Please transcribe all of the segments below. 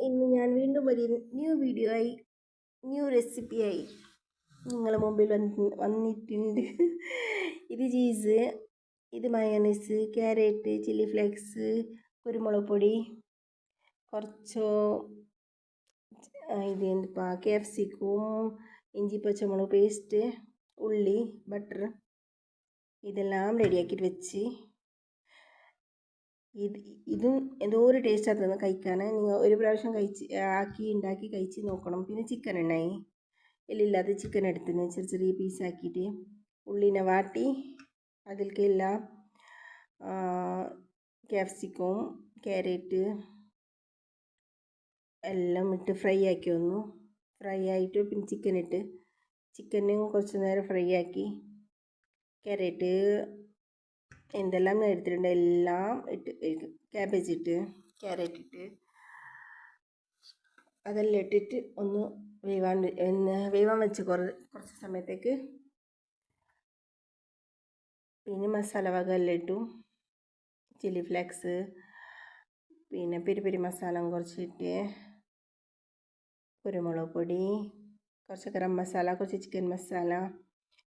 ഇന്ന് ഞാൻ വീണ്ടും ഒരു ന്യൂ വീഡിയോ ആയി ന്യൂ റെസിപ്പി ആയി നിങ്ങളുടെ മുമ്പിൽ വന്ന് വന്നിട്ടുണ്ട്. ഇത് ചീസ് ഇത് മയോണൈസ് ക്യാരറ്റ് ചില്ലി ഫ്ലേക്സ് കുരുമുളക് പൊടി കുറച്ചോ ഇത് എന്താ കാപ്സിക്കും ഇഞ്ചി പച്ചമുളക് പേസ്റ്റ് ഉള്ളി ബട്ടർ ഇതെല്ലാം റെഡിയാക്കിയിട്ട് വെച്ച് ഇത് ഇതും എന്തോ ഒരു ടേസ്റ്റ് ആത്തത് കഴിക്കാൻ നിങ്ങൾ ഒരു പ്രാവശ്യം കഴിച്ച് ആക്കി ഉണ്ടാക്കി കഴിച്ച് നോക്കണം. പിന്നെ ചിക്കൻ ഉണ്ടായി എല്ലില്ലാതെ ചിക്കൻ എടുത്തിന്. ചെറിയ ചെറിയ പീസാക്കിയിട്ട് ഉള്ളിനെ വാട്ടി അതിലേക്ക് ക്യാപ്സിക്കവും ക്യാപ്സിക്കം ക്യാരറ്റ് എല്ലാം ഇട്ട് ഫ്രൈ ആക്കി വന്നു. ഫ്രൈ ആയിട്ട് പിന്നെ ചിക്കൻ ഇട്ട്. ചിക്കനും കുറച്ച് നേരം ഫ്രൈ ആക്കി. ക്യാരറ്റ് എന്തെല്ലാം എടുത്തിട്ടുണ്ട് എല്ലാം ഇട്ട് ക്യാബേജ് ഇട്ട് ക്യാരറ്റ് ഇട്ട് അതെല്ലാം ഇട്ടിട്ട് ഒന്ന് വേവാൻ വേവാൻ വെച്ച് കുറ കുറച്ച് സമയത്തേക്ക്. പിന്നെ മസാല വക എല്ലാം ഇട്ടു. ചില്ലി ഫ്ലേക്സ് പിന്നെ പെരി പെരി മസാല കുറച്ചിട്ട് കുരുമുളക് പൊടി കുറച്ച് ഗരം മസാല കുറച്ച് ചിക്കൻ മസാല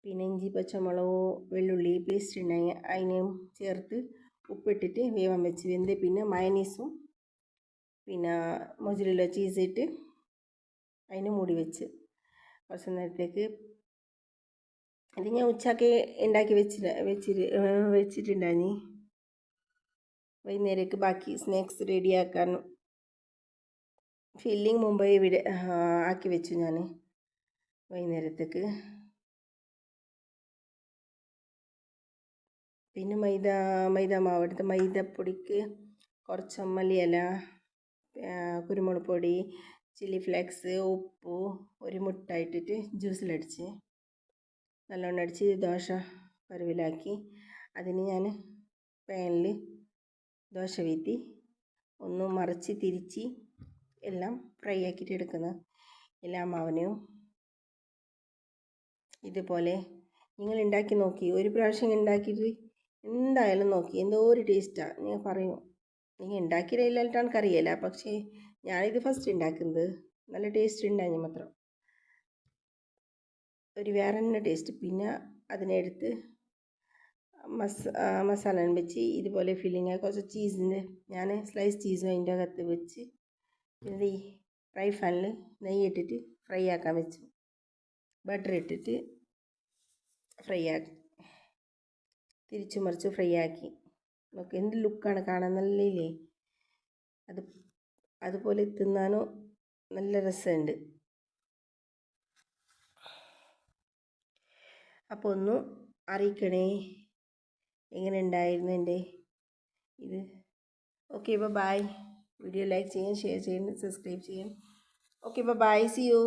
പിന്നെ ഇഞ്ചി പച്ചമുളകോ വെള്ളുള്ളി പേസ്റ്റ് ഉണ്ടായി അതിനെയും ചേർത്ത് ഉപ്പിട്ടിട്ട് വേവാൻ വെച്ച് വെന്ത് പിന്നെ മയനീസും പിന്നെ മൊജിലുള്ള ഇട്ട് അതിന് മൂടി വെച്ച് കുറച്ച് നേരത്തേക്ക് അത് ഞാൻ ഉച്ചയ്ക്ക് ഉണ്ടാക്കി വെച്ചിട്ട് വെച്ചിട്ട് വെച്ചിട്ടുണ്ടായി വൈകുന്നേരത്തേക്ക് ബാക്കി സ്നാക്സ് റെഡിയാക്കാൻ ഫില്ലിങ് മുമ്പേ ഇവിടെ ആക്കി വെച്ചു ഞാൻ വൈകുന്നേരത്തേക്ക്. പിന്നെ മൈദ മൈദ മാവ് എടുത്ത് മൈദപ്പൊടിക്ക് കുറച്ച് മല്ലിയില കുരുമുളക് പൊടി ചില്ലി ഫ്ലേക്സ് ഉപ്പ് ഒരു മുട്ട ഇട്ടിട്ട് ജ്യൂസിലടിച്ച് നല്ലോണം അടിച്ച് ദോശ പരുവിലാക്കി. അതിന് ഞാൻ പാനിൽ ദോശ വീത്തി ഒന്ന് മറിച്ച് തിരിച്ച് എല്ലാം ഫ്രൈ ആക്കിയിട്ട് എടുക്കുന്നത് എല്ലാ മാവിനെയും ഇതുപോലെ. നിങ്ങൾ ഉണ്ടാക്കി നോക്കി. ഒരു പ്രാവശ്യം ഉണ്ടാക്കിയിട്ട് എന്തായാലും നോക്കി. എന്തോ ഒരു ടേസ്റ്റാണ് ഞാൻ പറയും. നിങ്ങൾ ഉണ്ടാക്കിയില്ലായിട്ട് എനിക്കറിയില്ല. പക്ഷേ ഞാനിത് ഫസ്റ്റ് ഉണ്ടാക്കുന്നത് നല്ല ടേസ്റ്റ് ഉണ്ടായി മാത്രം. ഒരു വേറെ തന്നെ ടേസ്റ്റ് പിന്നെ അതിനെടുത്ത് മസ മസാല വെച്ച് ഇതുപോലെ ഫില്ലിങ് കുറച്ച് ചീസിന്റെ ഞാൻ സ്ലൈസ് ചീസും അതിന്റെ അകത്ത് വെച്ച് ഇത് ഈ ഫ്രൈ ഫാനിൽ നെയ്യ് ഇട്ടിട്ട് ഫ്രൈ ആക്കാൻ വെച്ചു. ബട്ടർ ഇട്ടിട്ട് ഫ്രൈ ആക്കി. തിരിച്ചു മറിച്ച് ഫ്രൈ ആക്കി. നമുക്ക് എന്ത് ലുക്കാണ് കാണാൻ നല്ലില്ലേ? അത് അതുപോലെ തിന്നാനും നല്ല രസമുണ്ട്. അപ്പോൾ ഒന്ന് അറിയിക്കണേ. എങ്ങനെ ഉണ്ടായിരുന്നു എന്റെ ഇത്? ഓക്കെ ഇപ്പോൾ ബായ് വീഡിയോ ലൈക്ക് ചെയ്യാൻ ഷെയർ ചെയ്യാൻ സബ്സ്ക്രൈബ് ചെയ്യാൻ. ഓക്കെ ഇപ്പോൾ ബായ് സി യു